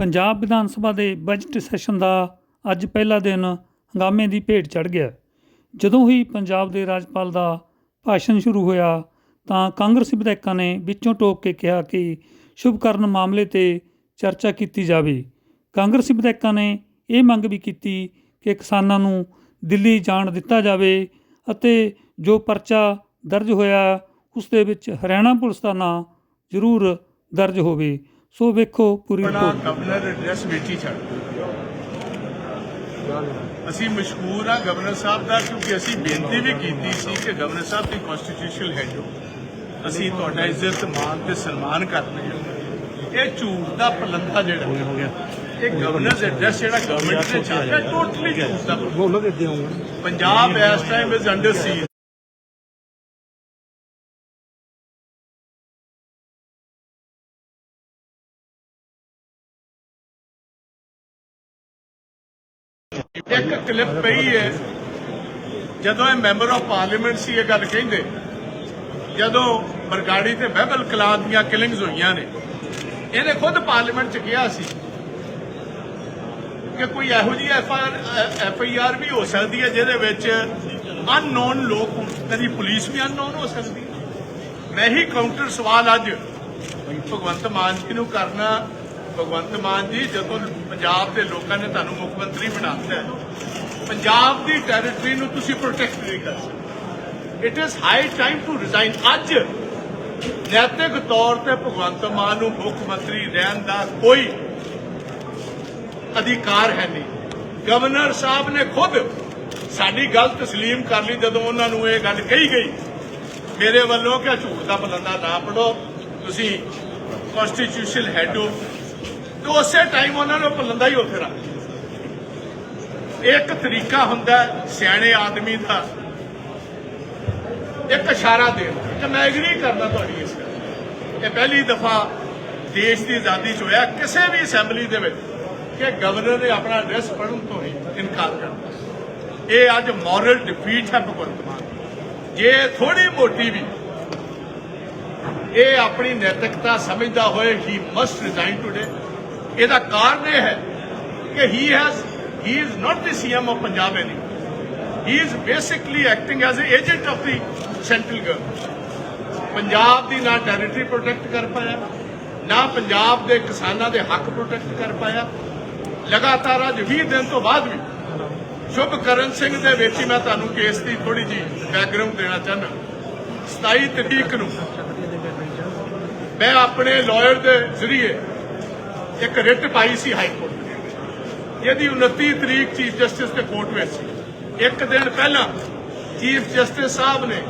ਪੰਜਾਬ ਵਿਧਾਨ ਸਭਾ ਦੇ budget session ਦਾ ਅੱਜ ਪਹਿਲਾ ਦਿਨ ਹੰਗਾਮੇ ਦੀ ਭੇਟ ਚੜ ਗਿਆ। ਜਦੋਂ ਹੀ ਪੰਜਾਬ ਦੇ ਰਾਜਪਾਲ ਦਾ ਭਾਸ਼ਣ ਸ਼ੁਰੂ ਹੋਇਆ ਤਾਂ ਕਾਂਗਰਸੀ ਵਿਧਾਇਕਾਂ ਨੇ ਵਿੱਚੋਂ ਟੋਕ ਕੇ ਕਿਹਾ ਕਿ ਸ਼ੁਭਕਰਨ ਮਾਮਲੇ ਤੇ ਚਰਚਾ ਕੀਤੀ ਜਾਵੇ। ਕਾਂਗਰਸੀ ਵਿਧਾਇਕਾਂ ਨੇ ਇਹ ਮੰਗ ਵੀ ਕੀਤੀ ਕਿ ਕਿਸਾਨਾਂ ਨੂੰ ਦਿੱਲੀ ਜਾਣ ਦਿੱਤਾ ਜਾਵੇ ਅਤੇ ਜੋ ਪਰਚਾ ਦਰਜ ਹੋਇਆ, ਉਸ ਦੇ ਵਿੱਚ ਹਰਿਆਣਾ ਪੁਲਿਸ ਦਾ ਨਾਂ ਜ਼ਰੂਰ ਦਰਜ ਹੋਵੇ। ਸੋ ਵੇਖੋ ਪੂਰੀ ਆਪਣਾ ਰਿਪੋਰਟ ਗਵਰਨਰ ਐਡਰੈਸ ਵਿੱਚ ਛੱਡ। ਅਸੀਂ ਮਸ਼ਹੂਰ ਆ ਗਵਰਨਰ ਸਾਹਿਬ ਦਾ ਕਿਉਂਕਿ ਅਸੀਂ ਬੇਨਤੀ ਵੀ ਕੀਤੀ ਸੀ ਕਿ ਗਵਰਨਰ ਸਾਹਿਬ ਦੀ ਕਨਸਟੀਟਿਊਸ਼ਨਲ ਹੈਡ ਹੋ। ਅਸੀਂ ਤੁਹਾਡਾ ਇੱਜ਼ਤ ਮਾਣ ਤੇ ਸਨਮਾਨ ਕਰਦੇ ਹਾਂ। ਇਹ ਝੂਠ ਦਾ ਪਲੰਦਾ ਜਿਹੜਾ ਹੋ ਗਿਆ ਇਹ ਗਵਰਨਰ ਐਡਰੈਸ ਜਿਹੜਾ ਗਵਰਨਮੈਂਟ ਨੇ ਚਾਹਿਆ ਟੋਟਲੀ ਝੂਠ ਦਾ ਪੰਜਾਬ ਇਸ ਟਾਈਮ ਇਜ਼ ਅੰਡਰ ਸੀ ਇੱਕ ਕਲਿੱਪ ਪਈ ਹੈ। ਜਦੋਂ ਇਹ ਮੈਂਬਰ ਆਫ ਪਾਰਲੀਮੈਂਟ ਸੀ, ਇਹ ਗੱਲ ਕਹਿੰਦੇ, ਜਦੋਂ ਬਰਗਾੜੀ ਤੇ ਬਹਿਬਲ ਕਲਾਂ ਦੀਆਂ ਕਿਲਿੰਗਸ ਹੋਈਆਂ ਨੇ, ਇਹਨੇ ਖੁਦ ਪਾਰਲੀਮੈਂਟ ਚ ਕਿਹਾ ਸੀ ਕਿ ਕੋਈ ਇਹੋ ਜਿਹੀ ਐਫ ਆਈ ਆਰ ਵੀ ਹੋ ਸਕਦੀ ਹੈ, ਜਿਹਦੇ ਵਿੱਚ ਅਨਨੋਨ ਲੋਕ ਕਦੀ ਪੁਲਿਸ ਵੀ ਅਨਨੋਨ ਹੋ ਸਕਦੀ ਹੈ। ਮੈਂ ਹੀ ਕਾਊਂਟਰ ਸਵਾਲ ਅੱਜ ਭਗਵੰਤ ਮਾਨ ਜੀ ਨੂੰ ਕਰਨਾ ਭਗਵੰਤ ਮਾਨ ਜੀ, ਜਦੋਂ ਪੰਜਾਬ ਦੇ ਲੋਕਾਂ ਨੇ ਤੁਹਾਨੂੰ ਮੁੱਖ ਮੰਤਰੀ ਬਣਾ ਦਿੱਤਾ ਪੰਜਾਬ ਦੀ ਟੈਰੀਟਰੀ ਨੂੰ ਤੁਸੀਂ ਪ੍ਰੋਟੈਕਟ ਨਹੀਂ ਕਰ ਸਕਦੇ। It is high time to resign ਅੱਜ ਨੈਤਿਕ ਤੌਰ ਤੇ ਭਗਵੰਤ ਮਾਨ ਨੂੰ ਮੁੱਖ ਮੰਤਰੀ ਰਹਿਣ ਦਾ ਕੋਈ ਅਧਿਕਾਰ ਹੈ ਨਹੀਂ। ਗਵਰਨਰ ਸਾਹਿਬ ਨੇ ਖੁਦ ਸਾਡੀ ਗੱਲ ਤਸਲੀਮ ਕਰ ਲਈ ਜਦੋਂ ਉਹਨਾਂ ਨੂੰ ਇਹ ਗੱਲ ਕਹੀ ਗਈ। ਮੇਰੇ ਵੱਲੋਂ ਕਿ ਝੂਠ ਦਾ ਬਲੰਦਾ ਨਾ ਪੜੋ ਤੁਸੀਂ ਕਨਸਟੀਟਿਊਸ਼ਨਲ ਹੈਡ ਹੋ। ਤੇ ਉਸੇ ਟਾਈਮ ਉਹਨਾਂ ਨੂੰ ਪਲੰਦਾ ਹੀ ਉੱਥੇ ਰੱਖ ਦਿੱਤਾ। ਇੱਕ ਤਰੀਕਾ ਹੁੰਦਾ ਸਿਆਣੇ ਆਦਮੀ ਦਾ। ਇੱਕ ਇਸ਼ਾਰਾ ਦੇਣ ਦਾ ਮੈਂ ਐਗਰੀ ਕਰਦਾ ਤੁਹਾਡੀ ਇਸ ਗੱਲ ਇਹ ਪਹਿਲੀ ਦਫਾ ਦੇਸ਼ ਦੀ ਆਜ਼ਾਦੀ ਚ ਹੋਇਆ। ਕਿਸੇ ਵੀ ਅਸੈਂਬਲੀ ਦੇ ਵਿੱਚ ਕਿ ਗਵਰਨਰ ਨੇ ਆਪਣਾ ਐਡਰੈਸ ਪੜ੍ਹਨ ਤੋਂ ਹੀ ਇਨਕਾਰ ਕਰ ਇਹ ਅੱਜ ਮੋਰਲ ਡਿਫੀਟ ਹੈ ਭਗਵੰਤ ਮਾਨ ਜੇ ਥੋੜੀ ਮੋਟੀ ਵੀ ਇਹ ਆਪਣੀ ਨੈਤਿਕਤਾ ਸਮਝਦਾ ਹੋਏ ਹੀ ਮਸਟ ਰਿਜ਼ਾਈਨ ਟੂਡੇ ਇਹਦਾ ਕਾਰਨ ਇਹ ਹੈ ਕਿ he has he is not the CM of Punjab any he is basically acting as an agent of the central government. Punjab ਦੀ ਨਾ ਟੈਰੀਟਰੀ ਪ੍ਰੋਟੈਕਟ ਕਰ ਪਾਇਆ, ਨਾ ਪੰਜਾਬ ਦੇ ਕਿਸਾਨਾਂ ਦੇ ਹੱਕ ਪ੍ਰੋਟੈਕਟ ਕਰ ਪਾਇਆ। ਲਗਾਤਾਰ ਅੱਜ 20 ਦਿਨ ਤੋਂ ਬਾਅਦ ਵੀ ਸ਼ੁਭ ਕਰਨ ਸਿੰਘ ਦੇ ਵਿੱਚ ਹੀ ਮੈਂ ਤੁਹਾਨੂੰ ਕੇਸ ਦੀ ਥੋੜੀ ਜੀ ਬੈਕਗ੍ਰਾਉਂਡ ਦੇਣਾ ਚਾਹੁੰਦਾ। 27 ਤਰੀਕ ਨੂੰ ਮੈਂ ਆਪਣੇ ਲਾਇਰ ਦੇ ਜ਼ਰੀਏ ਇੱਕ ਰਿਟ ਪਾਈ ਸੀ ਹਾਈ ਕੋਰਟ ਦੇ ਜਿਹਦੀ 29 ਤਰੀਕ ਚੀਫ ਜਸਟਿਸ ਦੇ ਕੋਰਟ ਵਿੱਚ ਸੀ। ਇੱਕ ਦਿਨ ਪਹਿਲਾਂ ਚੀਫ ਜਸਟਿਸ ਸਾਹਿਬ ਨੇ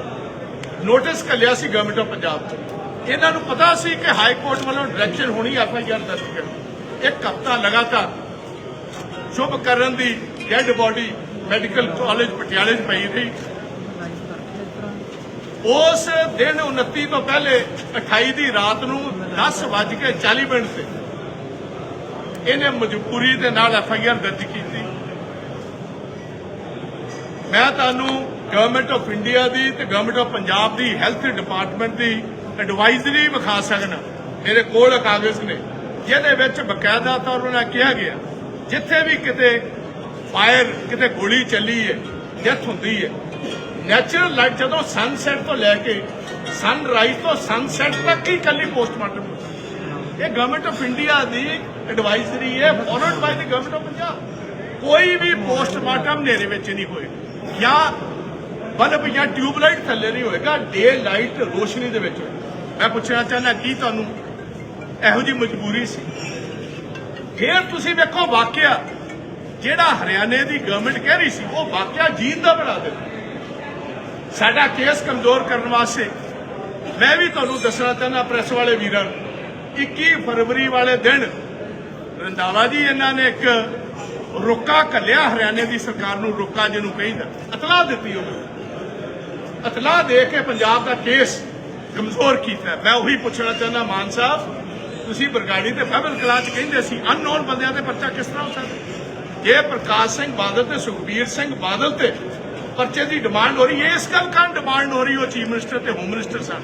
ਨੋਟਿਸ ਕੱਲਿਆ ਸੀ ਗਵਰਨਮੈਂਟ ਆਫ ਪੰਜਾਬ ਤੋਂ। ਇਹਨਾਂ ਨੂੰ ਪਤਾ ਸੀ ਕਿ ਹਾਈ ਕੋਰਟ ਵੱਲੋਂ ਡਾਇਰੈਕਸ਼ਨ ਹੋਣੀ ਐਫ ਆਈ ਆਰ ਦਰਜ ਕਰਨੀ। ਇੱਕ ਹਫ਼ਤਾ ਲਗਾਤਾਰ ਸ਼ੁਭ ਕਰਨ ਦੀ ਡੈੱਡ ਬਾਡੀ ਮੈਡੀਕਲ ਕਾਲਜ ਪਟਿਆਲੇ 'ਚ ਪਈ ਰਹੀ। ਉਸ ਦਿਨ 29 ਤੋਂ ਪਹਿਲੇ 28 ਦੀ ਰਾਤ ਨੂੰ 10:40 ਮਿੰਟ ਤੇ ਇਹਨੇ ਮਜਬੂਰੀ ਦੇ ਨਾਲ ਐਫ ਆਈ ਆਰ ਦਰਜ ਕੀਤੀ। ਮੈਂ ਤੁਹਾਨੂੰ ਗਵਰਨਮੈਂਟ ਆਫ ਇੰਡੀਆ ਦੀ ਤੇ ਗਵਰਨਮੈਂਟ ਆਫ ਪੰਜਾਬ ਦੀ ਹੈਲਥ ਡਿਪਾਰਟਮੈਂਟ ਦੀ ਐਡਵਾਈਜ਼ਰੀ ਵਿਖਾ ਸਕਣਾ ਮੇਰੇ ਕੋਲ ਕਾਗਜ਼ ਨੇ। ਜਿਹਦੇ ਵਿੱਚ ਬਕਾਇਦਾ ਤੌਰ ਉਹਨਾਂ ਕਿਹਾ ਗਿਆ, ਜਿੱਥੇ ਵੀ ਕਿਤੇ ਫਾਇਰ, ਕਿਤੇ ਗੋਲੀ ਚੱਲੀ ਹੈ, ਡੈਥ ਹੁੰਦੀ ਹੈ ਨੈਚੁਰਲ ਲਾਈਟ ਜਦੋਂ ਸਨਸੈਟ ਤੋਂ ਲੈ ਕੇ ਸਨਰਾਈਜ਼ ਤੋਂ ਸਨਸੈਟ ਤੱਕ ਹੀ ਕੱਲੀ ਪੋਸਟਮਾਰਟਮ ਇਹ ਗਵਰਨਮੈਂਟ ਆਫ ਇੰਡੀਆ ਦੀ ਐਡਵਾਈਜ਼ਰੀ ਹੈ followed by the government of Punjab ਕੋਈ ਵੀ ਪੋਸਟਮਾਰਟਮ ਹਨੇਰੇ ਵਿੱਚ ਨਹੀਂ ਹੋਏਗਾ ਜਾਂ ਬਲਬ ਜਾਂ ਟਿਊਬਲਾਈਟ ਥੱਲੇ ਨਹੀਂ ਹੋਏਗਾ ਡੇ ਲਾਈਟ ਰੋਸ਼ਨੀ ਦੇ ਵਿੱਚ ਹੋਏਗਾ। ਮੈਂ ਪੁੱਛਣਾ ਚਾਹੁੰਦਾ, ਕੀ ਤੁਹਾਨੂੰ ਇਹੋ ਜੀ ਮਜਬੂਰੀ ਸੀ? ਫਿਰ ਤੁਸੀਂ ਵੇਖੋ ਵਾਕਿਆ, ਜਿਹੜਾ ਹਰਿਆਣੇ ਦੀ ਗਵਰਨਮੈਂਟ ਕਹਿ ਰਹੀ ਸੀ, ਉਹ ਵਾਕਿਆ ਜੀਨ ਦਾ ਬਣਾ ਦਿੱਤਾ ਸਾਡਾ ਕੇਸ ਕਮਜ਼ੋਰ ਕਰਨ ਵਾਸਤੇ ਮੈਂ ਵੀ ਤੁਹਾਨੂੰ ਦੱਸਣਾ ਚਾਹੁੰਦਾ ਪ੍ਰੈਸ ਵਾਲੇ ਵੀਰਾਂ ਨੂੰ। 21 ਫਰਵਰੀ ਵਾਲੇ ਦਿਨ ਰੰਦਾਵਾ ਜੀ ਇਹਨਾਂ ਨੇ ਇੱਕ ਰੁਕਾ ਕੱਲਿਆ ਹਰਿਆਣੇ ਦੀ ਸਰਕਾਰ ਨੂੰ ਰੁਕਾ ਜਿਹਨੂੰ ਕਹਿੰਦਾ। ਇਤਲਾਹ ਦਿੱਤੀ ਉਹ ਇਤਲਾਹ ਦੇ ਕੇ ਪੰਜਾਬ ਦਾ ਕੇਸ ਕਮਜ਼ੋਰ ਕੀਤਾ। ਮੈਂ ਉਹੀ ਪੁੱਛਣਾ ਚਾਹੁੰਦਾ, ਮਾਨ ਸਾਹਿਬ, ਤੁਸੀਂ ਬਰਗਾੜੀ ਤੇ ਫੈਬਲ ਕਲਾਸ ਕਹਿੰਦੇ ਸੀ ਅਨਨੋਨ ਬੰਦਿਆਂ ਤੇ ਪਰਚਾ ਕਿਸ ਤਰ੍ਹਾਂ ਹੋ ਸਕਦਾ? ਜੇ ਪ੍ਰਕਾਸ਼ ਸਿੰਘ ਬਾਦਲ ਤੇ ਸੁਖਬੀਰ ਸਿੰਘ ਬਾਦਲ ਤੇ ਪਰਚੇ ਦੀ ਡਿਮਾਂਡ ਹੋ ਰਹੀ ਹੈ, ਇਸ ਗੱਲ ਕਾਰਨ ਡਿਮਾਂਡ ਹੋ ਰਹੀ ਉਹ ਚੀਫ ਮਿਨਿਸਟਰ ਤੇ ਹੋਮ ਮਿਨਿਸਟਰ ਸਨ।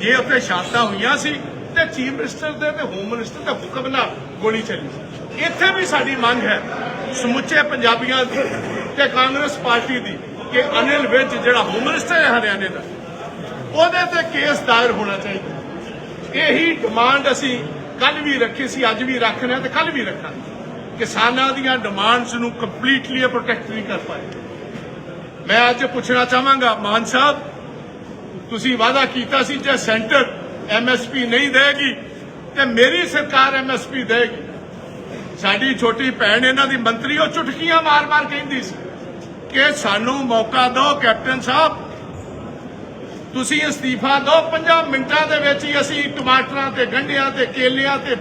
ਜੇ ਉੱਥੇ ਸ਼ਾਂਤਾਂ ਹੋਈਆਂ ਸੀ ਤੇ ਚੀਫ ਮਿਨਿਸਟਰ ਦੇ ਤੇ ਹੋਮ ਮਿਨਿਸਟਰ ਦਾ ਹੁਕਮ ਨਾਲ ਗੋਲੀ ਚੱਲੀ। ਇੱਥੇ ਵੀ ਸਾਡੀ ਮੰਗ ਹੈ, ਸਮੁੱਚੇ ਪੰਜਾਬੀਆਂ ਦੀ ਤੇ ਕਾਂਗਰਸ ਪਾਰਟੀ ਦੀ, ਕਿ ਅਨਿਲ ਵਿਜ ਜਿਹੜਾ ਹੋਮ ਮਿਨਿਸਟਰ ਹੈ ਹਰਿਆਣੇ ਦਾ, ਉਹਦੇ ਤੇ ਕੇਸ ਦਾਇਰ ਹੋਣਾ ਚਾਹੀਦਾ। ਇਹੀ ਡਿਮਾਂਡ ਅਸੀਂ ਕੱਲ ਵੀ ਰੱਖੀ ਸੀ, ਅੱਜ ਵੀ ਰੱਖ ਰਹੇ ਹਾਂ ਤੇ ਕੱਲ ਵੀ ਰੱਖਾਂਗੇ। ਕਿਸਾਨਾਂ ਦੀਆਂ ਡਿਮਾਂਡਸ ਨੂੰ ਕੰਪਲੀਟਲੀ ਪ੍ਰੋਟੈਕਟ ਨਹੀਂ ਕਰ ਪਾਏ। ਮੈਂ ਅੱਜ ਪੁੱਛਣਾ ਚਾਹਾਂਗਾ, ਮਾਨ ਸਾਹਿਬ, ਤੁਸੀਂ ਵਾਅਦਾ ਕੀਤਾ ਸੀ ਜੇ ਸੈਂਟਰ ਐਮਐਸਪੀ ਨਹੀਂ ਦੇਗੀ ਤੇ ਮੇਰੀ ਸਰਕਾਰ ਐਮਐਸਪੀ ਦੇਗੀ। ਸਾਡੀ ਛੋਟੀ ਭੈਣ, ਇਹਨਾਂ ਦੀ ਮੰਤਰੀ ਉਹ ਚੁਟਕੀਆਂ ਮਾਰ-ਮਾਰ ਕਹਿੰਦੀ ਸੀ ਕਿ ਸਾਨੂੰ ਮੌਕਾ ਦਿਓ ਕੈਪਟਨ ਸਾਹਿਬ। ਤੁਸੀਂ ਅਸਤੀਫਾ ਦਿਓ 5 ਮਿੰਟਾਂ ਦੇ ਵਿੱਚ ਹੀ ਅਸੀਂ ਟਮਾਟਰਾਂ ਤੇ ਗੰਢਿਆਂ ਤੇ, ਕੇਲਿਆਂ ਤੇ,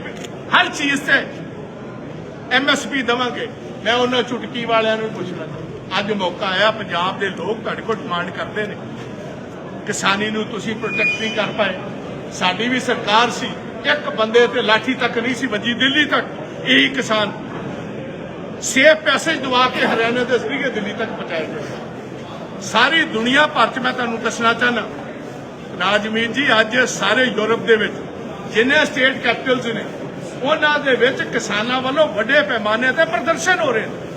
ਹਰ ਚੀਜ਼ ਤੇ ਐਮਐਸਪੀ ਦਵਾਂਗੇ। ਮੈਂ ਉਹਨਾਂ ਚੁਟਕੀ ਵਾਲਿਆਂ ਨੂੰ ਪੁੱਛਣਾ ਚਾਹੁੰਦਾ। ਅੱਜ ਮੌਕਾ ਆਇਆ, ਪੰਜਾਬ ਦੇ ਲੋਕ ਤੁਹਾਡੇ ਕੋਲ ਡਿਮਾਂਡ ਕਰਦੇ ਨੇ। ਕਿਸਾਨੀ ਨੂੰ ਤੁਸੀਂ ਪ੍ਰੋਟੈਕਟ ਨਹੀਂ ਕਰ ਪਾਏ। ਸਾਡੀ ਵੀ ਸਰਕਾਰ ਸੀ, ਇੱਕ ਬੰਦੇ ਤੇ ਲਾਠੀ ਤੱਕ ਨਹੀਂ ਸੀ ਵੱਜੀ, ਦਿੱਲੀ ਤੱਕ। ਇਹੀ ਕਿਸਾਨ ਸੇਫ ਪੈਸੇਜ ਦਵਾ ਕੇ ਹਰਿਆਣਾ ਦੇ ਜ਼ਰੀਏ ਦਿੱਲੀ ਤੱਕ ਪਹੁੰਚਾਏ ਗਏ ਸਾਰੀ ਦੁਨੀਆ ਭਰ ਚ ਮੈਂ ਤੁਹਾਨੂੰ ਦੱਸਣਾ ਚਾਹਨਾ ਰਾਜਮੀਤ ਜੀ, ਅੱਜ ਸਾਰੇ ਯੂਰਪ ਦੇ ਵਿੱਚ ਜਿੰਨੇ ਸਟੇਟ ਕੈਪੀਟਲਸ ਨੇ, ਉਹਨਾਂ ਦੇ ਵਿੱਚ ਕਿਸਾਨਾਂ ਵੱਲੋਂ ਵੱਡੇ ਪੈਮਾਨੇ ਤੇ ਪ੍ਰਦਰਸ਼ਨ ਹੋ ਰਹੇ ਨੇ।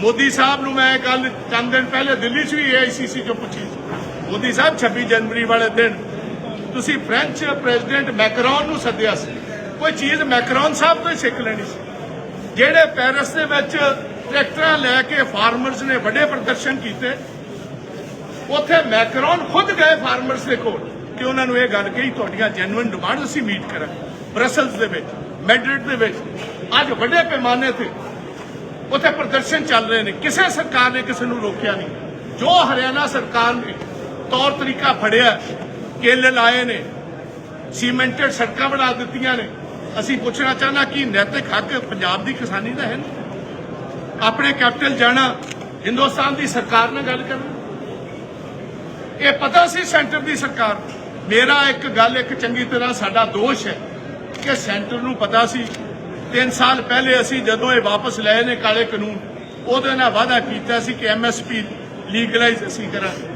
ਮੋਦੀ ਸਾਹਿਬ ਨੂੰ ਮੈਂ ਕੱਲ ਚੰਦ ਦਿਨ ਪਹਿਲੇ ਦਿੱਲੀ 'ਚ ਵੀ ਏਆਈਸੀਸੀ ਚੋਂ ਪੁੱਛੀ ਸੀ। ਮੋਦੀ ਸਾਹਿਬ 26 ਜਨਵਰੀ ਵਾਲੇ ਦਿਨ ਤੁਸੀਂ ਫ੍ਰੈਂਚ ਪ੍ਰੈਜ਼ੀਡੈਂਟ ਮੈਕਰੋਨ ਨੂੰ ਸੱਦਿਆ ਸੀ। ਕੋਈ ਚੀਜ਼ ਮੈਕਰੋਨ ਸਾਹਿਬ ਤੋਂ ਹੀ ਸਿੱਖ ਲੈਣੀ ਸੀ। ਜਿਹੜੇ ਪੈਰਿਸ ਦੇ ਵਿੱਚ ਟਰੈਕਟਰਾਂ ਲੈ ਕੇ ਫਾਰਮਰਸ ਨੇ ਵੱਡੇ ਪ੍ਰਦਰਸ਼ਨ ਕੀਤੇ, ਉੱਥੇ ਮੈਕਰੋਨ ਖੁਦ ਗਏ ਫਾਰਮਰਸ ਦੇ ਕੋਲ ਕਿ ਉਹਨਾਂ ਨੂੰ ਇਹ ਗੱਲ ਕਹੀ, ਤੁਹਾਡੀਆਂ ਜੈਨੂਇਨ ਡਿਮਾਂਡ ਅਸੀਂ ਮੀਟ ਕਰਾਂਗੇ। ਬ੍ਰਸਲਸ ਦੇ ਵਿੱਚ ਮੈਡਰਿਡ ਦੇ ਵਿੱਚ, ਅੱਜ ਵੱਡੇ ਪੈਮਾਨੇ ਤੇ ਉੱਥੇ ਪ੍ਰਦਰਸ਼ਨ ਚੱਲ ਰਹੇ ਨੇ। ਕਿਸੇ ਸਰਕਾਰ ਨੇ ਕਿਸੇ ਨੂੰ ਰੋਕਿਆ ਨਹੀਂ। ਜੋ ਹਰਿਆਣਾ ਸਰਕਾਰ ਨੇ ਤੌਰ ਤਰੀਕਾ ਫੜਿਆ ਕਿੱਲ ਲਾਏ ਨੇ, ਸੀਮੈਂਟਡ ਸੜਕਾਂ ਬਣਾ ਦਿੱਤੀਆਂ ਨੇ। ਅਸੀਂ ਪੁੱਛਣਾ ਚਾਹਨਾ ਕਿ ਨੈਤਿਕ ਹੱਕ ਪੰਜਾਬ ਦੀ ਕਿਸਾਨੀ ਦਾ ਹੈ ਨਹੀਂ ਆਪਣੇ ਕੈਪੀਟਲ ਜਾਣਾ, ਹਿੰਦੁਸਤਾਨ ਦੀ ਸਰਕਾਰ ਨਾਲ ਗੱਲ ਕਰਨਾ। ਇਹ ਪਤਾ ਸੀ ਸੈਂਟਰ ਦੀ ਸਰਕਾਰ। ਮੇਰਾ ਇੱਕ ਗੱਲ, ਇੱਕ ਚੰਗੀ ਤਰ੍ਹਾਂ ਸਾਡਾ ਦੋਸ਼ ਹੈ ਕਿ ਸੈਂਟਰ ਨੂੰ ਪਤਾ ਸੀ। 3 ਸਾਲ ਪਹਿਲੇ ਅਸੀਂ ਜਦੋਂ ਇਹ ਵਾਪਸ ਲਏ ਨੇ ਕਾਲੇ ਕਾਨੂੰਨ, ਉਹਦੇ ਨਾਲ ਵਾਅਦਾ ਕੀਤਾ ਸੀ ਕਿ ਐਮਐਸਪੀ ਲੀਗਲਾਈਜ਼ ਅਸੀਂ ਕਰਾਂਗੇ।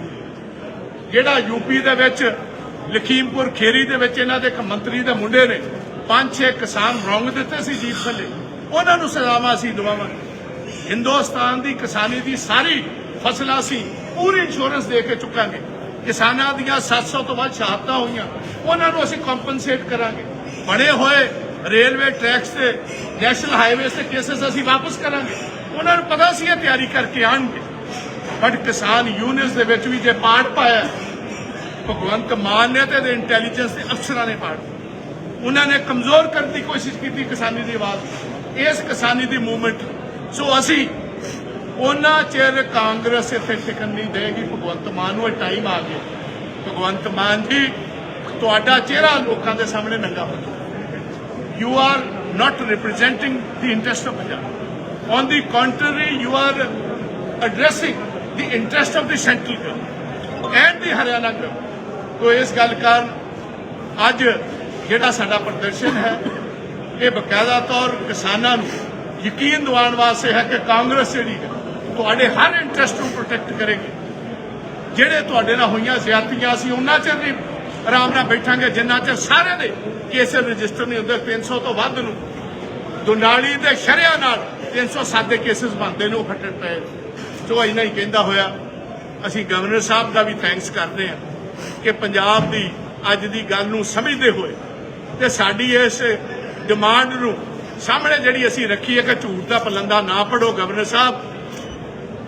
ਜਿਹੜਾ ਯੂਪੀ ਦੇ ਵਿੱਚ ਲਖੀਮਪੁਰ ਖੇਰੀ ਦੇ ਵਿੱਚ ਇਹਨਾਂ ਦੇ ਇੱਕ ਮੰਤਰੀ ਦੇ ਮੁੰਡੇ ਨੇ ਪੰਜ ਛੇ ਕਿਸਾਨ ਰੌਂਗ ਦਿੱਤੇ ਸੀ ਜੀਪ ਥੱਲੇ ਉਹਨਾਂ ਨੂੰ ਸਜ਼ਾਵਾਂ ਅਸੀਂ ਦਵਾਵਾਂਗੇ। ਹਿੰਦੁਸਤਾਨ ਦੀ ਕਿਸਾਨੀ ਦੀ ਸਾਰੀ ਫਸਲਾਂ ਸੀ ਪੂਰੀ ਇੰਸ਼ੋਰੈਂਸ ਦੇ ਕੇ ਚੁੱਕਾਂਗੇ। ਕਿਸਾਨਾਂ ਦੀਆਂ 700 ਤੋਂ ਵੱਧ ਸ਼ਹਾਦਤਾਂ ਹੋਈਆਂ। ਉਹਨਾਂ ਨੂੰ ਅਸੀਂ ਕੰਪਨਸੇਟ ਕਰਾਂਗੇ। ਬਣੇ ਹੋਏ ਰੇਲਵੇ ਟਰੈਕਸ ਤੇ, ਨੈਸ਼ਨਲ ਹਾਈਵੇਜ਼ ਤੇ ਕੇਸਸ ਅਸੀਂ ਵਾਪਸ ਕਰਾਂਗੇ। ਉਹਨਾਂ ਨੂੰ ਪਤਾ ਸੀ ਇਹ ਤਿਆਰੀ ਕਰਕੇ ਆਣਗੇ ਬਟ ਕਿਸਾਨ ਯੂਨੀਅਨਸ ਦੇ ਵਿੱਚ ਵੀ ਜੇ ਪਾਰਟ ਪਾਇਆ ਭਗਵੰਤ ਮਾਨ ਨੇ ਤੇ ਇਹਦੇ ਇੰਟੈਲੀਜੈਂਸ ਦੇ ਅਫਸਰਾਂ ਨੇ ਪਾਰਟ ਉਹਨਾਂ ਨੇ ਕਮਜ਼ੋਰ ਕਰਨ ਦੀ ਕੋਸ਼ਿਸ਼ ਕੀਤੀ ਕਿਸਾਨੀ ਦੀ ਆਵਾਜ਼ ਇਸ ਕਿਸਾਨੀ ਦੀ ਮੂਵਮੈਂਟ ਸੋ ਅਸੀਂ ਉਹਨਾਂ ਚਿਰ ਕਾਂਗਰਸ ਇੱਥੇ ਟਿਕਣ ਨਹੀਂ ਦੇਗੀ ਭਗਵੰਤ ਮਾਨ ਨੂੰ ਇਹ ਟਾਈਮ ਆ ਗਿਆ ਭਗਵੰਤ ਮਾਨ ਜੀ ਤੁਹਾਡਾ ਚਿਹਰਾ ਲੋਕਾਂ ਦੇ ਸਾਹਮਣੇ ਨੰਗਾ ਹੋ ਚੁੱਕਾ you are not representing the interest of Punjab. On the contrary, you are addressing the interest of the central government and the Haryana government. ਤੋ ਇਸ ਗੱਲ ਕਾਰਨ ਅੱਜ ਜਿਹੜਾ ਸਾਡਾ ਪ੍ਰਦਰਸ਼ਨ ਹੈ, ਇਹ ਬਕਾਇਦਾ ਤੌਰ ਕਿਸਾਨਾਂ ਨੂੰ ਯਕੀਨ ਦਿਵਾਉਣ ਵਾਸਤੇ ਹੈ ਕਿ ਕਾਂਗਰਸ ਜਿਹੜੀ ਹੈ, ਤੁਹਾਡੇ ਹਰ ਇੰਟਰਸਟ ਨੂੰ ਪ੍ਰੋਟੈਕਟ ਕਰੇਗੀ। ਜਿਹੜੇ ਤੁਹਾਡੇ ਨਾਲ ਹੋਈਆਂ ਜ਼ਿਆਦਤੀਆਂ ਅਸੀਂ ਉਹਨਾਂ ਚਿਰ ਨਹੀਂ ਆਰਾਮ ਨਾਲ ਬੈਠਾਂਗੇ, ਜਿੰਨਾ ਚਿਰ ਸਾਰਿਆਂ ਦੇ ਕੇਸ ਰਜਿਸਟਰ ਨਹੀਂ ਹੁੰਦੇ 300 ਤੋਂ ਵੱਧ ਨੂੰ। ਦੁਨਾਲੀ ਦੇ ਸ਼ਰਿਆਂ ਨਾਲ 307 ਦੇ ਕੇਸਸ ਬਣਦੇ ਨੇ, ਉਹ ਫੱਟੜ ਪਏ ਜੋ ਇੰਨਾ ਹੀ ਕਹਿੰਦਾ ਹੋਇਆ, ਅਸੀਂ ਗਵਰਨਰ ਸਾਹਿਬ ਦਾ ਵੀ ਥੈਂਕਸ ਕਰਦੇ ਹਾਂ। ਕਿ ਪੰਜਾਬ ਦੀ ਅੱਜ ਦੀ ਗੱਲ ਨੂੰ ਸਮਝਦੇ ਹੋਏ ਤੇ ਸਾਡੀ ਇਸ ਡਿਮਾਂਡ ਨੂੰ ਸਾਹਮਣੇ ਜਿਹੜੀ ਅਸੀਂ ਰੱਖੀ ਹੈ ਕਿ ਝੂਠ ਦਾ ਪਲੰਦਾ ਨਾ ਪੜੋ ਗਵਰਨਰ ਸਾਹਿਬ।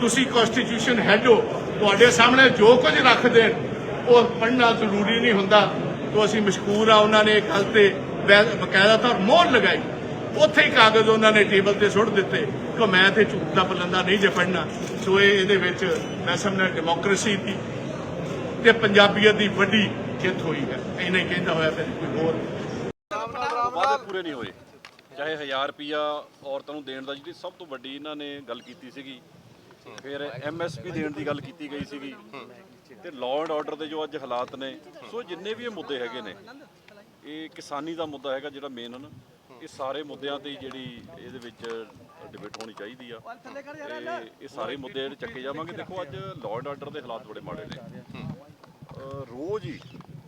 ਤੁਸੀਂ ਕਨਸਟੀਟਿਊਸ਼ਨ ਹੈਡ ਹੋ ਤੁਹਾਡੇ ਸਾਹਮਣੇ ਜੋ ਕੁਝ ਰੱਖਦੇ ਨੇ, ਉਹ ਪੜ੍ਹਨਾ ਜ਼ਰੂਰੀ ਨਹੀਂ ਹੁੰਦਾ। ਤੋਂ ਅਸੀਂ ਮਸ਼ਕੂਰ ਆ ਉਹਨਾਂ ਨੇ ਗੱਲ ਤੇ ਬੈ- ਬਕਾਇਦਾ ਤੌਰ ਮੋਹਰ ਲਗਾਈ। ਉੱਥੇ ਹੀ ਕਾਗਜ਼ ਉਹਨਾਂ ਨੇ ਟੇਬਲ ਤੇ ਸੁੱਟ ਦਿੱਤੇ ਕਿ ਮੈਂ ਤੇ ਝੂਠ ਦਾ ਪਲੰਦਾ ਨਹੀਂ ਜੇ ਪੜ੍ਹਨਾ। ਸੋ ਇਹ ਇਹਦੇ ਵਿੱਚ ਮੈਂ ਸਮਝਣਾ ਡੈਮੋਕ੍ਰੇਸੀ ਦੀ ਤੇ ਪੰਜਾਬੀਅਤ ਦੀ ਵੱਡੀ ਜਿੱਤ ਹੋਈ ਹੈ। ਇੰਨਾ ਕਹਿੰਦਾ ਹੋਇਆ ਫਿਰ ਕੋਈ ਹੋਰ। ਵਾਅਦੇ ਪੂਰੇ ਨਹੀਂ ਹੋਏ। ਚਾਹੇ 1000 ਰੁਪਿਆ ਔਰਤਾਂ ਨੂੰ ਦੇਣ ਦਾ ਜਿਹੜੀ ਸਭ ਤੋਂ ਵੱਡੀ ਇਹਨਾਂ ਨੇ ਗੱਲ ਕੀਤੀ ਸੀਗੀ, ਫਿਰ ਐਮਐਸਪੀ ਦੇਣ ਦੀ ਗੱਲ ਕੀਤੀ ਗਈ ਸੀਗੀ, ਤੇ ਲਾਅ ਐਂਡ ਆਰਡਰ ਦੇ ਜੋ ਅੱਜ ਹਾਲਾਤ ਨੇ, ਸੋ ਜਿੰਨੇ ਵੀ ਇਹ ਮੁੱਦੇ ਹੈਗੇ ਨੇ, ਇਹ ਕਿਸਾਨੀ ਦਾ ਮੁੱਦਾ ਹੈਗਾ ਜਿਹੜਾ ਮੇਨ ਨਾ ਇਹ ਸਾਰੇ ਮੁੱਦਿਆਂ ਤੇ ਜਿਹੜੀ ਇਹਦੇ ਵਿੱਚ ਡਿਬੇਟ ਹੋਣੀ ਚਾਹੀਦੀ ਆ, ਤੇ ਇਹ ਸਾਰੇ ਮੁੱਦੇ ਚੱਕੇ ਜਾਵਾਂਗੇ। ਦੇਖੋ, ਅੱਜ ਲਾਅ ਐਂਡ ਆਰਡਰ ਦੇ ਹਾਲਾਤ ਬੜੇ ਮਾੜੇ ਨੇ। ਰੋਜ਼ ਹੀ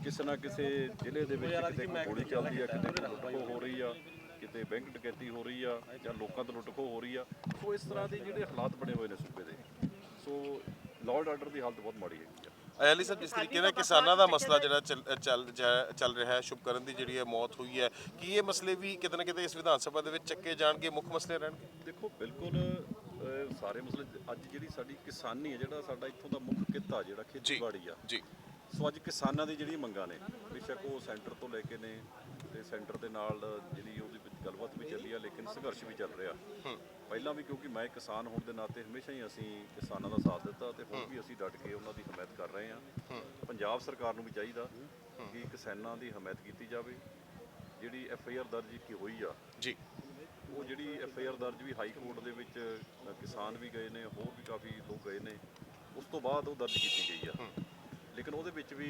ਕਿਸੇ ਨਾ ਕਿਸੇ ਜ਼ਿਲ੍ਹੇ ਦੇ ਵਿੱਚ ਕਿਤੇ ਕੋਈ ਗੋਲੀ ਚੱਲਦੀ ਆ ਕਿਤੇ ਕੋਈ ਲੁੱਟਖੋ ਹੋ ਰਹੀ ਆ ਕਿਤੇ ਬੈਂਕ ਡਕੈਤੀ ਹੋ ਰਹੀ ਆ ਜਾਂ ਲੋਕਾਂ ਤੋਂ ਲੁੱਟਖੋ ਹੋ ਰਹੀ ਆ। ਸੋ ਇਸ ਤਰ੍ਹਾਂ ਦੇ ਜਿਹੜੇ ਹਾਲਾਤ ਬਣੇ ਹੋਏ ਨੇ ਸੂਬੇ ਦੇ। ਸੋ ਲਾਰਡ ਆਰਡਰ ਦੀ ਹਾਲਤ ਬਹੁਤ ਮਾੜੀ ਆ। ਅਯਾਲੀ ਸਾਹਿਬ ਜਿਸ ਤਰੀਕੇ ਨਾਲ ਕਿਸਾਨਾਂ ਦਾ ਮਸਲਾ ਜਿਹੜਾ ਚੱਲ ਚੱਲ ਰਿਹਾ ਹੈ ਸ਼ੁਭਕਰਨ ਦੀ ਜਿਹੜੀ ਹੈ ਮੌਤ ਹੋਈ ਹੈ ਕੀ ਇਹ ਮਸਲੇ ਵੀ ਕਿਤੇ ਨਾ ਕਿਤੇ ਇਸ ਵਿਧਾਨ ਸਭਾ ਦੇ ਵਿੱਚ ਚੱਕੇ ਜਾਣਗੇ ਮੁੱਖ ਮਸਲੇ ਰਹਿਣਗੇ? ਦੇਖੋ ਬਿਲਕੁਲ ਸਾਰੇ ਮਸਲੇ ਅੱਜ ਜਿਹੜੀ ਸਾਡੀ ਕਿਸਾਨੀ ਹੈ ਜਿਹੜਾ ਸਾਡਾ ਇੱਥੋਂ ਦਾ ਮੁੱਖ ਕਿੱਤਾ ਜਿਹੜਾ ਖੇਤੀਬਾੜੀ ਆ ਜੀ। ਸੋ ਅੱਜ ਕਿਸਾਨਾਂ ਦੀ ਜਿਹੜੀ ਮੰਗਾਂ ਨੇ ਬੇਸ਼ੱਕ ਉਹ ਸੈਂਟਰ ਤੋਂ ਲੈ ਕੇ ਨੇ ਤੇ ਸੈਂਟਰ ਦੇ ਨਾਲ ਜਿਹੜੀ ਉਹਦੀ ਵਿੱਚ ਗੱਲਬਾਤ ਵੀ ਚੱਲੀ ਆ ਲੇਕਿਨ ਸੰਘਰਸ਼ ਵੀ ਚੱਲ ਰਿਹਾ। ਪਹਿਲਾਂ ਵੀ ਕਿਉਂਕਿ ਮੈਂ ਕਿਸਾਨ ਹੋਣ ਦੇ ਨਾਤੇ ਹਮੇਸ਼ਾ ਹੀ ਅਸੀਂ ਕਿਸਾਨਾਂ ਦਾ ਸਾਥ ਦਿੱਤਾ ਤੇ ਹੁਣ ਵੀ ਅਸੀਂ ਡਟ ਕੇ ਉਹਨਾਂ ਦੀ ਹਮਾਇਤ ਕਰ ਰਹੇ ਹਾਂ। ਪੰਜਾਬ ਸਰਕਾਰ ਨੂੰ ਵੀ ਚਾਹੀਦਾ ਕਿ ਕਿਸਾਨਾਂ ਦੀ ਹਮਾਇਤ ਕੀਤੀ ਜਾਵੇ। ਜਿਹੜੀ ਐਫ ਆਈ ਆਰ ਦਰਜ ਕੀ ਹੋਈ ਆ ਜੀ। ਉਹ ਜਿਹੜੀ ਐਫ ਆਈ ਆਰ ਦਰਜ ਵੀ ਹਾਈ ਕੋਰਟ ਦੇ ਵਿੱਚ ਕਿਸਾਨ ਵੀ ਗਏ ਨੇ ਹੋਰ ਵੀ ਕਾਫੀ ਲੋਕ ਗਏ ਨੇ ਉਸ ਤੋਂ ਬਾਅਦ ਉਹ ਦਰਜ ਕੀਤੀ ਗਈ ਆ। ਲੇਕਿਨ ਉਹਦੇ ਵਿੱਚ ਵੀ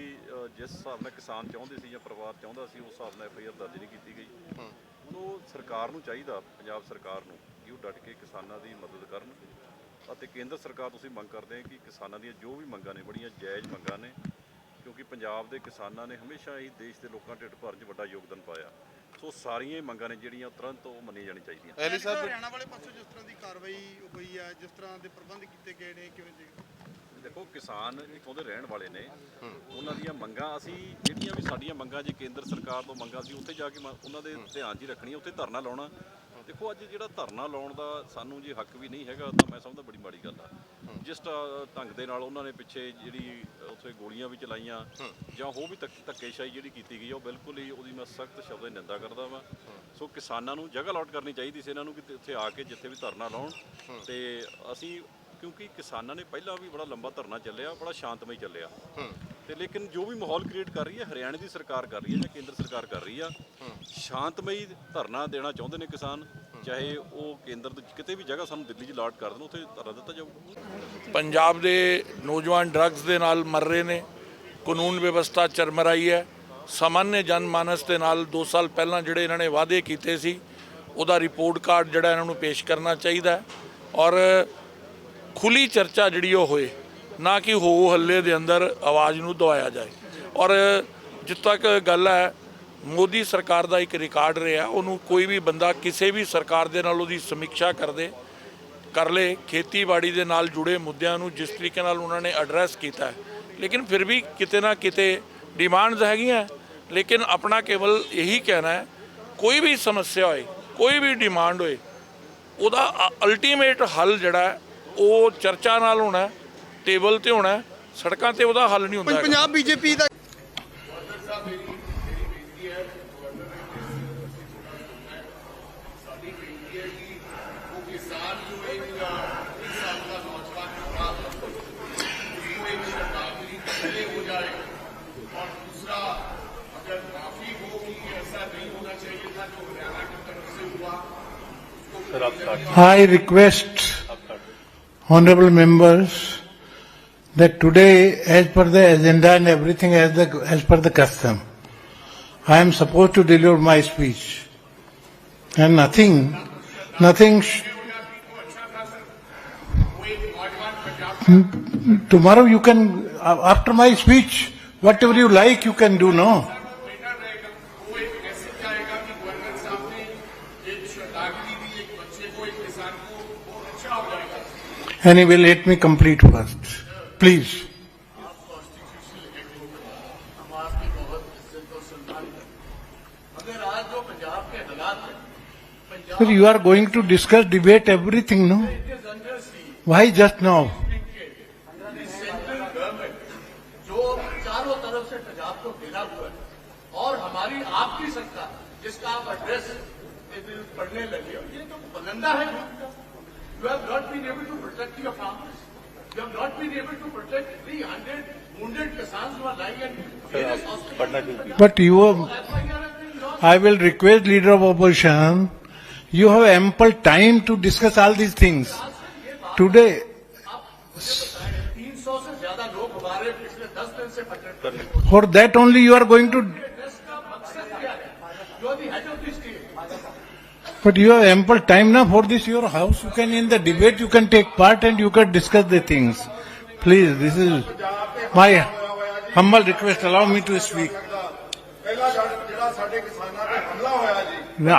ਜਿਸ ਹਿਸਾਬ ਨਾਲ ਕਿਸਾਨ ਚਾਹੁੰਦੇ ਸੀ ਜਾਂ ਪਰਿਵਾਰ ਚਾਹੁੰਦਾ ਸੀ ਉਸ ਹਿਸਾਬ ਨਾਲ ਐਫ ਆਈ ਆਰ ਦਰਜ ਨਹੀਂ ਕੀਤੀ ਗਈ। ਸੋ ਸਰਕਾਰ ਨੂੰ ਚਾਹੀਦਾ ਪੰਜਾਬ ਸਰਕਾਰ ਨੂੰ ਕਿ ਉਹ ਡਟ ਕੇ ਕਿਸਾਨਾਂ ਦੀ ਮਦਦ ਕਰਨ। ਅਤੇ ਕੇਂਦਰ ਸਰਕਾਰ ਤੁਸੀਂ ਮੰਗ ਕਰਦੇ ਆ ਕਿ ਕਿਸਾਨਾਂ ਦੀਆਂ ਜੋ ਵੀ ਮੰਗਾਂ ਨੇ ਬੜੀਆਂ ਜਾਇਜ਼ ਮੰਗਾਂ ਨੇ ਕਿਉਂਕਿ ਪੰਜਾਬ ਦੇ ਕਿਸਾਨਾਂ ਨੇ ਹਮੇਸ਼ਾ ਹੀ ਦੇਸ਼ ਦੇ ਲੋਕਾਂ ਢਿੱਡ ਭਰਨ 'ਚ ਵੱਡਾ ਯੋਗਦਾਨ ਪਾਇਆ। ਸੋ ਸਾਰੀਆਂ ਹੀ ਮੰਗਾਂ ਨੇ ਜਿਹੜੀਆਂ ਤੁਰੰਤ ਉਹ ਮੰਨੀਆਂ ਜਾਣੀਆਂ ਚਾਹੀਦੀਆਂ। ਹਰਿਆਣਾ ਵਾਲੇ ਪਾਸੋਂ ਜਿਸ ਤਰ੍ਹਾਂ ਦੀ ਕਾਰਵਾਈ ਹੋਈ ਹੈ ਜਿਸ ਤਰ੍ਹਾਂ ਦੇ ਪ੍ਰਬੰਧ ਕੀਤੇ ਗਏ ਨੇ ਕਿਵੇਂ ਦੇ ਦੇਖੋ ਕਿਸਾਨ ਇੱਥੋਂ ਦੇ ਰਹਿਣ ਵਾਲੇ ਨੇ। ਉਹਨਾਂ ਦੀਆਂ ਮੰਗਾਂ ਅਸੀਂ ਜਿਹੜੀਆਂ ਵੀ ਸਾਡੀਆਂ ਮੰਗਾਂ ਜੇ ਕੇਂਦਰ ਸਰਕਾਰ ਤੋਂ ਮੰਗਾਂ ਸੀ ਉੱਥੇ ਜਾ ਕੇ ਉਹਨਾਂ ਦੇ ਧਿਆਨ 'ਚ ਹੀ ਰੱਖਣੀਆਂ ਉੱਥੇ ਧਰਨਾ ਲਾਉਣਾ। ਦੇਖੋ ਅੱਜ ਜਿਹੜਾ ਧਰਨਾ ਲਾਉਣ ਦਾ ਸਾਨੂੰ ਜੇ ਹੱਕ ਵੀ ਨਹੀਂ ਹੈਗਾ ਤਾਂ ਮੈਂ ਸਮਝਦਾ ਬੜੀ ਮਾੜੀ ਗੱਲ ਆ। ਜਿਸ ਢੰਗ ਦੇ ਨਾਲ ਉਹਨਾਂ ਨੇ ਪਿੱਛੇ ਜਿਹੜੀ ਉੱਥੇ ਗੋਲੀਆਂ ਵੀ ਚਲਾਈਆਂ। ਜਾਂ ਹੋਰ ਵੀ ਧੱਕ- ਧੱਕੇਸ਼ਾਹੀ ਜਿਹੜੀ ਕੀਤੀ ਗਈ ਉਹ ਬਿਲਕੁਲ ਹੀ ਉਹਦੀ ਮੈਂ ਸਖਤ ਸ਼ਬਦਾਂ ਨਿੰਦਾ ਕਰਦਾ ਵਾਂ। ਸੋ ਕਿਸਾਨਾਂ ਨੂੰ ਜਗ੍ਹਾ ਅਲਾਟ ਕਰਨੀ ਚਾਹੀਦੀ ਸੀ ਇਹਨਾਂ ਨੂੰ ਕਿ ਉੱਥੇ ਆ ਕੇ ਜਿੱਥੇ ਵੀ ਧਰਨਾ ਲਾਉਣ। ਤੇ ਅਸੀਂ ਕਿਉਂਕਿ ਕਿਸਾਨਾਂ ਨੇ ਪਹਿਲਾਂ ਵੀ ਬੜਾ ਲੰਬਾ ਧਰਨਾ ਚੱਲਿਆ ਬੜਾ ਸ਼ਾਂਤਮਈ ਚੱਲਿਆ। ਤੇ ਲੇਕਿਨ ਜੋ ਵੀ ਮਾਹੌਲ ਕ੍ਰੀਏਟ ਕਰ ਰਹੀ ਹੈ ਹਰਿਆਣੇ ਦੀ ਸਰਕਾਰ ਕਰ ਰਹੀ ਹੈ ਜਾਂ ਕੇਂਦਰ ਸਰਕਾਰ ਕਰ ਰਹੀ ਆ ਸ਼ਾਂਤਮਈ ਧਰਨਾ ਦੇਣਾ ਚਾਹੁੰਦੇ ਨੇ ਕਿਸਾਨ ਚਾਹੇ ਉਹ ਕੇਂਦਰ ਦੇ ਕਿਤੇ ਵੀ ਜਗ੍ਹਾ ਸਾਨੂੰ ਦਿੱਲੀ 'ਚ ਲਾਟ ਕਰ ਦੇਣ ਉੱਥੇ ਧਰਨਾ ਦਿੱਤਾ ਜਾਊਗਾ। ਪੰਜਾਬ ਦੇ ਨੌਜਵਾਨ ਡਰੱਗਸ ਦੇ ਨਾਲ ਮਰ ਰਹੇ ਨੇ ਕਾਨੂੰਨ ਵਿਵਸਥਾ ਚਰਮਰਾਈ ਹੈ ਸਾਮਾਨਯ ਜਨਮਾਨਸ ਦੇ ਨਾਲ 2 ਸਾਲ ਪਹਿਲਾਂ ਜਿਹੜੇ ਇਹਨਾਂ ਨੇ ਵਾਅਦੇ ਕੀਤੇ ਸੀ ਉਹਦਾ ਰਿਪੋਰਟ ਕਾਰਡ ਜਿਹੜਾ ਇਹਨਾਂ ਨੂੰ ਪੇਸ਼ ਕਰਨਾ ਚਾਹੀਦਾ ਔਰ ਖੁੱਲੀ ਚਰਚਾ ਜਿਹੜੀ ਉਹ ਹੋਏ, ਨਾ ਕਿ ਹੋ ਹੱਲੇ ਦੇ ਅੰਦਰ ਆਵਾਜ਼ ਨੂੰ ਦਬਾਇਆ ਜਾਏ। ਔਰ ਜਿੱਥੇ ਤੱਕ ਗੱਲ ਹੈ, ਮੋਦੀ ਸਰਕਾਰ ਦਾ ਇੱਕ ਰਿਕਾਰਡ ਰਿਹਾ, ਉਹਨੂੰ ਕੋਈ ਵੀ ਬੰਦਾ ਕਿਸੇ ਵੀ ਸਰਕਾਰ ਦੇ ਨਾਲ ਉਹਦੀ ਸਮੀਖਿਆ ਕਰਦੇ, ਕਰ ਲਏ ਖੇਤੀਬਾੜੀ ਦੇ ਨਾਲ ਜੁੜੇ ਮੁੱਦਿਆਂ ਨੂੰ ਜਿਸ ਤਰੀਕੇ ਨਾਲ ਉਹਨਾਂ ਨੇ ਐਡਰੈਸ ਕੀਤਾ ਹੈ। ਲੇਕਿਨ ਫਿਰ ਵੀ ਕਿਤੇ ਨਾ ਕਿਤੇ ਡਿਮਾਂਡਸ ਹੈਗੀਆਂ, ਲੇਕਿਨ ਆਪਣਾ ਕੇਵਲ ਇਹੀ ਕਹਿਣਾ ਹੈ, ਕੋਈ ਵੀ ਸਮੱਸਿਆ ਹੋਏ, ਕੋਈ ਵੀ ਡਿਮਾਂਡ ਹੋਏ, ਉਹਦਾ ਅਲਟੀਮੇਟ ਹੱਲ ਜਿਹੜਾ ਉਹ ਚਰਚਾ ਨਾਲ ਹੋਣਾ ਹੈ, ਟੇਬਲ ਤੇ ਹੋਣਾ ਹੈ, ਸੜਕਾਂ ਤੇ ਉਹਦਾ ਹੱਲ ਨਹੀਂ ਹੁੰਦਾ। ਪੰਜਾਬ ਬੀਜੇਪੀ ਦਾ I request honorable members that today, as per the agenda and everything as the, as per the custom, I am supposed to deliver my speech. And nothing, nothing, Hmm, tomorrow you can, after my speech, whatever you like, you can do, no? Any anyway let me complete first please sir you are going to discuss debate everything no why just now आपकी सत्ता जिसका आप address पढ़ने लगे ये तो बनंदा है। You have not been able to protect your farmers. You have not been able to protect 300 wounded Kisan who are lying in various. But you have, I will request leader of opposition, you have ample time to discuss all these things. Today, for that only you are going to but you have ample time now for this, your house, you can, in the debate, you can take part and you can discuss the things. Please, this is my, Humble request, allow me to speak. ਪਹਿਲਾ ਜਿਹੜਾ ਸਾਡੇ ਕਿਸਾਨਾਂ ਤੇ ਹਮਲਾ ਹੋਇਆ ਜੀ Now,